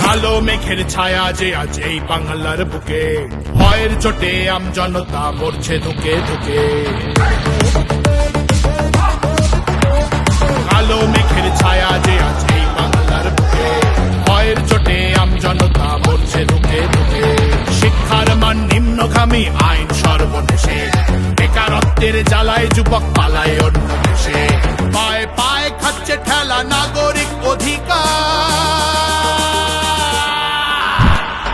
কালো মেঘের ছায়া যে আজ এই বাংলার বুকে ভয়ের চোটে আম জনতা মরছে ধুকে ধুকে কালো মেঘের ছায়া যে আজ এই বাংলার বুকে ভয়ের চোটে আম জনতা মরছে ধুকে ধুকে শিক্ষার মান নিম্নগামী আইন সর্বনেশে বেকারত্বের জ্বালায় যুবক পালায় অন্য দেশে পায়ে পায়ে খাচ্ছে ঠেলা নাগরিক অধিকার।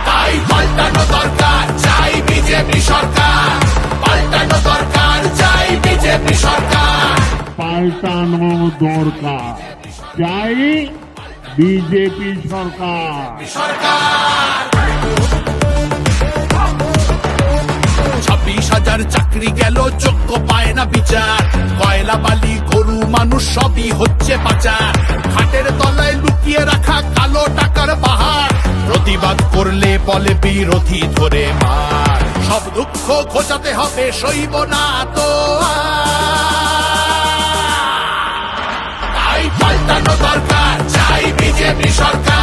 তাই পাল্টানো দরকার চাই বিজেপি সরকার। পাল্টানো দরকার চাই বিজেপি সরকার। পাল্টানো দরকার চাই বিজেপি সরকার। সরকার। গেল যোগ্য পায় না বিচার। কয়লা বালি, গরু, মানুষ সবই হচ্ছে পাচার। খাটের তলায় লুকিয়ে রাখা কালো টাকার পাহাড়। প্রতিবাদ করলে বলে বিরোধী ধরে মার। সব দুঃখ খোঁচাতে হবে সইব না তো। তাই পাল্টানো দরকার, চাই বিজেপি সরকার।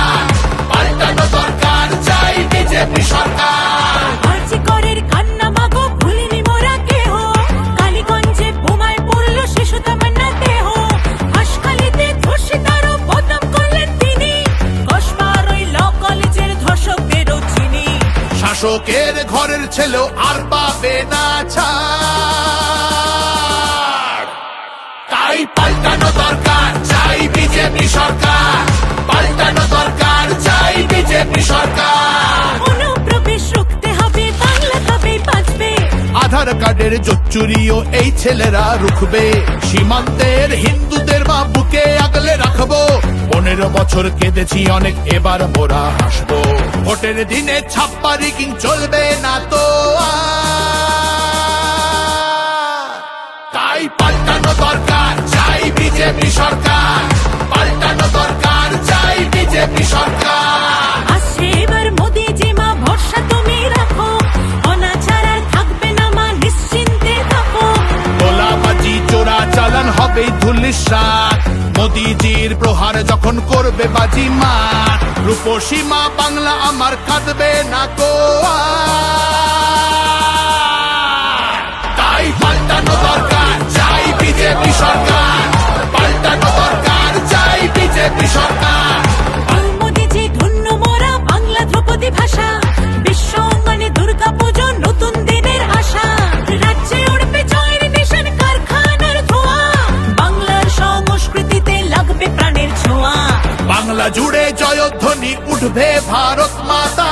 শাসকের ঘরের ছেলেও আর পাবে কার্ডের জোচ্চুরিও এই ছেলেরা রুখবে। সীমান্তের হিন্দুদের মা বুকে আগলে রাখব। পনেরো বছর কেঁদেছি অনেক, এবার মোরা হাসবো। ভোটের দিনে ছাপ্পা রিগিং চলবে না তো। তাই পাল্টানো দরকার, চাই বিজেপি সরকার। চালান হবে ধুলিসাত মোদিজির প্রহার যখন করবে বাজি মা, রূপসী মা বাংলা আমার কাঁদবে না তো তাই পাল্টানো দরকার, চাই বিজেপি সরকার। বাংলা জুড়ে জয়ধ্বনি উঠবে ভারত মাতা।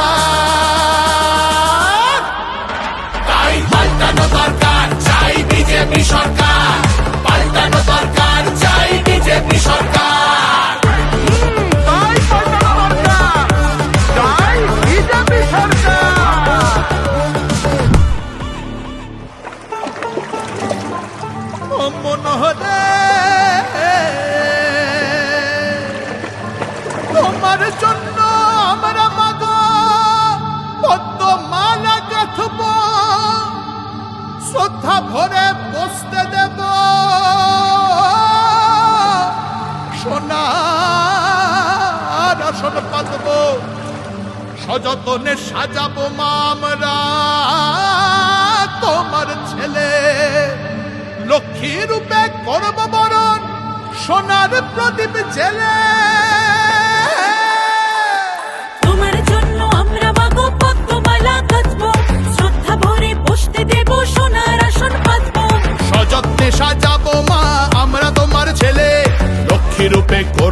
তাই পাল্টানো দরকার শ্রদ্ধা ভরে বসতে দেব। সোনার আসন পাতব সযতনে সাজাবো মা আমরা তোমার ছেলে লক্ষ্মী রূপে করব বরণ। সোনার প্রদীপ জেলে।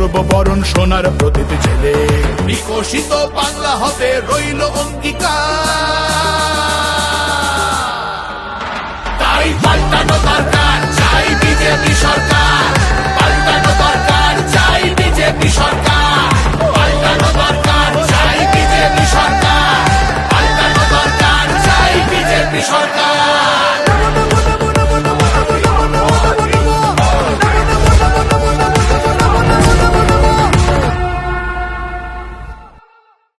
রূপে করব বরণ সোনার প্রদীপ ছেলে বিকশিত বাংলা হবে রইল অঙ্গীকার।